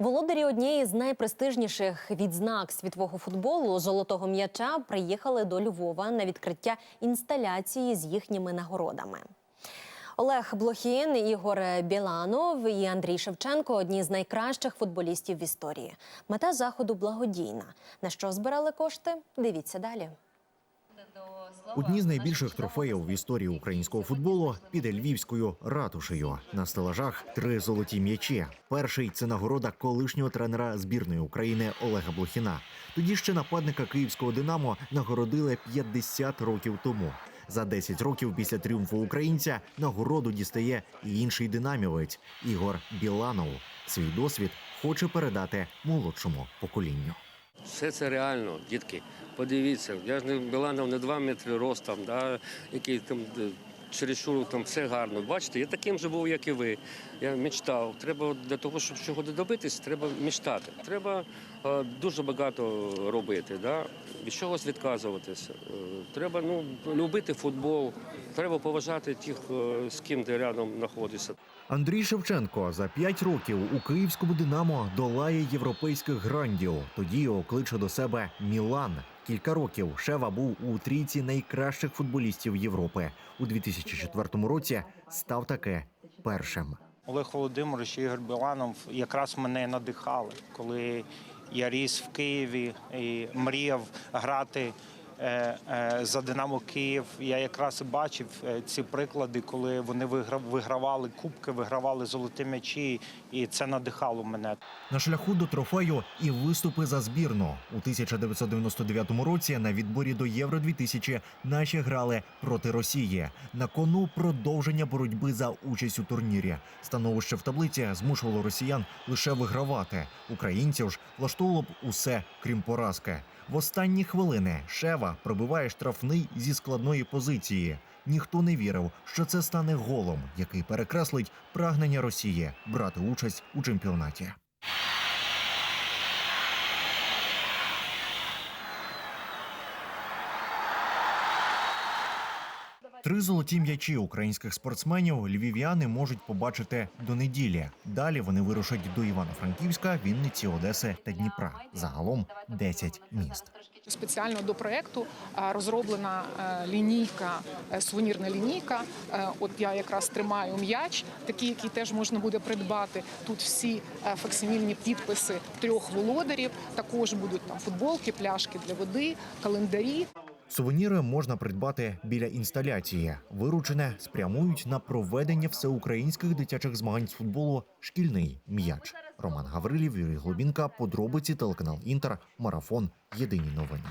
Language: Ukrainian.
Володарі однієї з найпрестижніших відзнак світового футболу золотого м'яча приїхали до Львова на відкриття інсталяції з їхніми нагородами. Олег Блохін, Ігор Біланов і Андрій Шевченко одні з найкращих футболістів в історії. Мета заходу благодійна. На що збирали кошти? Дивіться далі. Одні з найбільших трофеїв в історії українського футболу під львівською ратушею. На стелажах три золоті м'ячі. Перший це нагорода колишнього тренера збірної України Олега Блохіна. Тоді ще нападника київського Динамо нагородили 50 років тому. За 10 років після тріумфу українця нагороду дістає і інший динамівець Ігор Біланов. Свій досвід хоче передати молодшому поколінню. Все це реально, дітки. Подивіться, я ж не Біланов не 2 метри ростом, да, який там чересчур там все гарно. Бачите, я таким же був, як і ви. Я мечтав. Треба для того, щоб чого добитись, треба мечтати. Треба е, дуже багато робити, да? від чогось відказуватися. Е, треба ну, любити футбол, треба поважати тих, е, з ким ти рядом знаходишся. Андрій Шевченко за 5 років у київському Динамо долає європейських грандів. Тоді його кличе до себе Мілан. Кілька років Шева був у трійці найкращих футболістів Європи. У 2004 році став таке першим. Олег Володимирович і Ігор Біланов якраз мене надихали, коли я ріс в Києві і мріяв грати за Динамо Київ. Я якраз бачив е, ці приклади, коли вони вигра- вигравали кубки, вигравали золоті м'ячі, і це надихало мене. На шляху до трофею і виступи за збірну у 1999 році на відборі до Євро 2000 наші грали проти Росії. На кону продовження боротьби за участь у турнірі. Становище в таблиці змушувало росіян лише вигравати. Українців ж влаштовувало б усе крім поразки. В останні хвилини Шева пробиває штрафний зі складної позиції. Ніхто не вірив, що це стане голом, який перекреслить прагнення Росії брати участь у чемпіонаті. Три золоті м'ячі українських спортсменів львів'яни можуть побачити до неділі. Далі вони вирушать до Івано-Франківська, Вінниці, Одеси та Дніпра. Загалом 10 міст. Спеціально до проекту розроблена лінійка, е, сувенірна лінійка. Е, От я якраз тримаю м'яч, такий, який теж можна буде придбати. Тут всі е, факсимільні підписи трьох володарів. Також будуть там футболки, пляшки для води, календарі. Сувеніри можна придбати біля інсталяції. Виручене спрямують на проведення всеукраїнських дитячих змагань з футболу Шкільний м'яч. Роман Гаврилів, Юрій Глубінка, подробиці телеканал Інтер, марафон. Єдині новини.